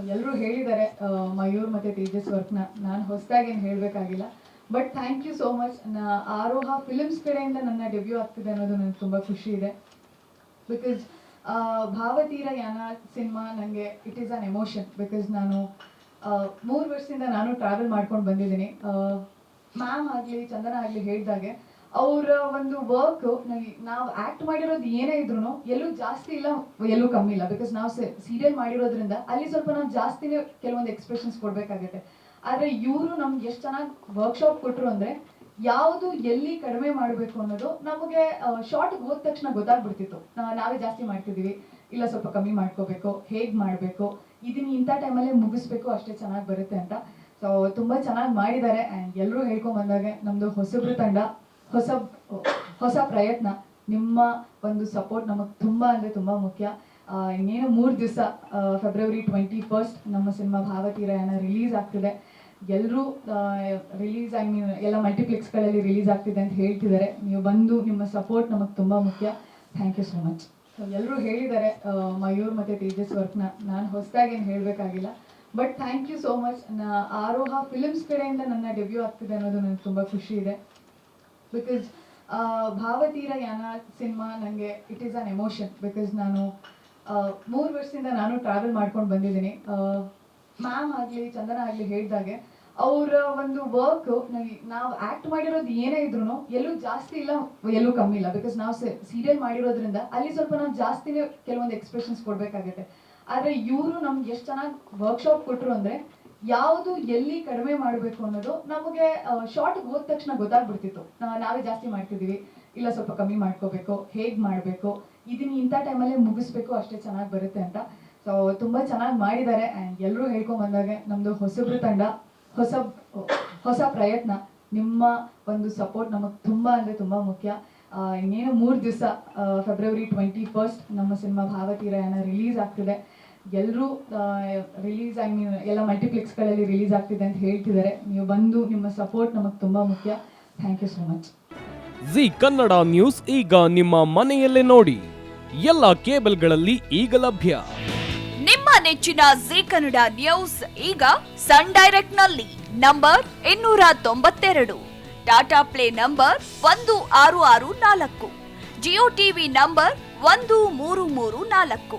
ಎಲ್ಲರೂ ಹೇಳಿದ್ದಾರೆ ಮಯೂರ್ ಮತ್ತೆ ತೇಜಸ್ ವರ್ಕ್ನ. ನಾನು ಹೊಸದಾಗಿ ಏನು ಹೇಳಬೇಕಾಗಿಲ್ಲ. But thank you so much ನಾ, ಆರೋಹ ಫಿಲಿಮ್ಸ್ ಕಡೆಯಿಂದ ನನ್ನ ಡೆಬ್ಯೂ ಆಗ್ತಿದೆ ಅನ್ನೋದು ನನಗೆ ತುಂಬ ಖುಷಿ ಇದೆ. ಬಿಕಾಸ್ ಭಾವತೀರ ಯಾನ ಸಿನಿಮಾ ನನಗೆ it is an emotion because ನಾನು ಮೂರು ವರ್ಷದಿಂದ ನಾನು ಟ್ರಾವೆಲ್ ಮಾಡ್ಕೊಂಡು ಬಂದಿದ್ದೀನಿ. ಮ್ಯಾಮ್ ಆಗಲಿ, ಚಂದನ ಆಗಲಿ ಹೇಳಿದಾಗೆ ಅವರ ಒಂದು ವರ್ಕ್ ನಾವು ಆಕ್ಟ್ ಮಾಡಿರೋದು ಏನೇ ಇದ್ರು ಎಲ್ಲೂ ಜಾಸ್ತಿ ಇಲ್ಲ, ಎಲ್ಲೂ ಕಮ್ಮಿ ಇಲ್ಲ. ಬಿಕಾಸ್ ನಾವು ಸೀರಿಯಲ್ ಮಾಡಿರೋದ್ರಿಂದ ಅಲ್ಲಿ ಸ್ವಲ್ಪ ನಾವು ಜಾಸ್ತಿನೇ ಕೆಲವೊಂದು ಎಕ್ಸ್ಪ್ರೆಷನ್ಸ್ ಕೊಡ್ಬೇಕಾಗತ್ತೆ. ಆದ್ರೆ ಇವರು ನಮ್ಗೆ ಎಷ್ಟು ಚೆನ್ನಾಗಿ ವರ್ಕ್ಶಾಪ್ ಕೊಟ್ಟರು ಅಂದ್ರೆ ಯಾವುದು ಎಲ್ಲಿ ಕಡಿಮೆ ಮಾಡಬೇಕು ಅನ್ನೋದು ನಮಗೆ ಶಾರ್ಟ್ ಹೋದ ತಕ್ಷಣ ಗೊತ್ತಾಗ್ಬಿಡ್ತಿತ್ತು. ನಾವೇ ಜಾಸ್ತಿ ಮಾಡ್ತಿದ್ದೀವಿ. ಇಲ್ಲ ಸ್ವಲ್ಪ ಕಮ್ಮಿ ಮಾಡ್ಕೋಬೇಕು, ಹೇಗ್ ಮಾಡಬೇಕು, ಇದನ್ನ ಇಂಥ ಟೈಮಲ್ಲೇ ಮುಗಿಸ್ಬೇಕು, ಅಷ್ಟೇ ಚೆನ್ನಾಗಿ ಬರುತ್ತೆ ಅಂತ. ಸೊ ತುಂಬ ಚೆನ್ನಾಗಿ ಮಾಡಿದ್ದಾರೆ. ಆ್ಯಂಡ್ ಎಲ್ಲರೂ ಹೇಳ್ಕೊಂಡ್ ಬಂದಾಗ ನಮ್ಮದು ಹೊಸಬ್ರು ತಂಡ. ಹೊಸ ಹೊಸ ಪ್ರಯತ್ನ. ನಿಮ್ಮ ಒಂದು ಸಪೋರ್ಟ್ ನಮಗೆ ತುಂಬ ಅಂದರೆ ತುಂಬ ಮುಖ್ಯ. ಇನ್ನೇನು ಮೂರು ದಿವಸ ಫೆಬ್ರವರಿ ಟ್ವೆಂಟಿ ಫಸ್ಟ್ ನಮ್ಮ ಸಿನಿಮಾ ಭಾವತೀರಯನ ರಿಲೀಸ್ ಆಗ್ತಿದೆ. ಎಲ್ಲರೂ ರಿಲೀಸ್ ಐ ಮೀನ್ ಎಲ್ಲ ಮಲ್ಟಿಪ್ಲೆಕ್ಸ್ಗಳಲ್ಲಿ ರಿಲೀಸ್ ಆಗ್ತಿದೆ ಅಂತ ಹೇಳ್ತಿದ್ದಾರೆ. ನೀವು ಬಂದು ನಿಮ್ಮ ಸಪೋರ್ಟ್ ನಮಗೆ ತುಂಬ ಮುಖ್ಯ. ಥ್ಯಾಂಕ್ ಯು ಸೋ ಮಚ್ ಎಲ್ಲರೂ ಹೇಳಿದ್ದಾರೆ ಮಯೂರ್ ಮತ್ತು ತೇಜಸ್ ವರ್ಕ್ನ. ನಾನು ಹೊಸದಾಗಿ ಏನು ಹೇಳಬೇಕಾಗಿಲ್ಲ. But thank you so much ನಾ, ಆರೋಹ ಫಿಲಿಮ್ಸ್ ಕಡೆಯಿಂದ ನನ್ನ ಡೆಬ್ಯೂ ಆಗ್ತಿದೆ ಅನ್ನೋದು ನನಗೆ ತುಂಬ ಖುಷಿ ಇದೆ. ಬಿಕಾಸ್ ಭಾವತೀರ ಯಾನ ಸಿನಿಮಾ ನನಗೆ it is an emotion because ನಾನು ಮೂರು ವರ್ಷದಿಂದ ನಾನು ಟ್ರಾವೆಲ್ ಮಾಡ್ಕೊಂಡು ಬಂದಿದ್ದೀನಿ. ಮ್ಯಾಮ್ ಆಗಲಿ, ಚಂದನ ಆಗಲಿ ಹೇಳಿದಾಗೆ, ಅವರ ಒಂದು ವರ್ಕ್ ನಾವು ಆ್ಯಕ್ಟ್ ಮಾಡಿರೋದು ಏನೇ ಇದ್ರು ಎಲ್ಲೂ ಜಾಸ್ತಿ ಇಲ್ಲ, ಎಲ್ಲೂ ಕಮ್ಮಿ ಇಲ್ಲ ಬಿಕಾಸ್ ನಾವು ಸೀರಿಯಲ್ ಮಾಡಿರೋದ್ರಿಂದ ಅಲ್ಲಿ ಸ್ವಲ್ಪ ನಾವು ಜಾಸ್ತಿನೇ ಕೆಲವೊಂದು ಎಕ್ಸ್ಪ್ರೆಷನ್ಸ್ ಕೊಡಬೇಕಾಗತ್ತೆ. ಆದರೆ ಇವರು ನಮ್ಗೆ ಎಷ್ಟು ಚೆನ್ನಾಗಿ ವರ್ಕ್ಶಾಪ್ ಕೊಟ್ಟರು ಅಂದರೆ ಯಾವುದು ಎಲ್ಲಿ ಕಡಿಮೆ ಮಾಡಬೇಕು ಅನ್ನೋದು ನಮಗೆ ಶಾರ್ಟ್ ಹೋದ ತಕ್ಷಣ ಗೊತ್ತಾಗ್ಬಿಡ್ತಿತ್ತು. ನಾವೇ ಜಾಸ್ತಿ ಮಾಡ್ತಿದ್ದೀವಿ. ಇಲ್ಲ ಸ್ವಲ್ಪ ಕಮ್ಮಿ ಮಾಡ್ಕೋಬೇಕು, ಹೇಗೆ ಮಾಡಬೇಕು, ಇದನ್ನ ಇಂಥ ಟೈಮಲ್ಲೇ ಮುಗಿಸ್ಬೇಕು, ಅಷ್ಟೇ ಚೆನ್ನಾಗಿ ಬರುತ್ತೆ ಅಂತ. ಸೊ ತುಂಬ ಚೆನ್ನಾಗಿ ಮಾಡಿದ್ದಾರೆ. ಎಲ್ಲರೂ ಹೇಳ್ಕೊಂಡ್ ಬಂದಾಗೆ ನಮ್ಮದು ಹೊಸಬ್ರು ತಂಡ, ಹೊಸ ಹೊಸ ಪ್ರಯತ್ನ, ನಿಮ್ಮ ಒಂದು ಸಪೋರ್ಟ್ ನಮಗೆ ತುಂಬ ಅಂದರೆ ತುಂಬ ಮುಖ್ಯ. ಇನ್ನೇನು ಮೂರು ದಿವಸ ಫೆಬ್ರವರಿ ಟ್ವೆಂಟಿ ಫಸ್ಟ್ ನಮ್ಮ ಸಿನಿಮಾ ಭಾವತೀರಯನ ರಿಲೀಸ್ ಆಗ್ತಿದೆ. ಎಲ್ಲರೂ ರಿಲೀಸ್ ಐ ಮೀನ್ ಎಲ್ಲ ಮಲ್ಟಿಪ್ಲೆಕ್ಸ್ಗಳಲ್ಲಿ ರಿಲೀಸ್ ಆಗ್ತಿದೆ ಅಂತ ಹೇಳ್ತಿದ್ದಾರೆ. ನೀವು ಬಂದು ನಿಮ್ಮ ಸಪೋರ್ಟ್ ನಮಗೆ ತುಂಬ ಮುಖ್ಯ. Thank you so much Zee Kannada news ಈಗ ನಿಮ್ಮ ಮನೆಯಲ್ಲೇ ನೋಡಿ. ಎಲ್ಲ ಕೇಬಲ್ಗಳಲ್ಲಿ ಈಗ ಲಭ್ಯ. ನಿಮ್ಮ ನೆಚ್ಚಿನ ಜಿ ಕನ್ನಡ ನ್ಯೂಸ್ ಈಗ ಸನ್ ಡೈರೆಕ್ಟ್ನಲ್ಲಿ ನಂಬರ್ ಇನ್ನೂರ ತೊಂಬತ್ತೆರಡು. ಟಾಟಾ ಪ್ಲೇ ನಂಬರ್ ಒಂದು ಆರು ಆರು ನಾಲ್ಕು. ಜಿಯೋ ಟಿವಿ ನಂಬರ್ ಒಂದು ಮೂರು ಮೂರು ನಾಲ್ಕು.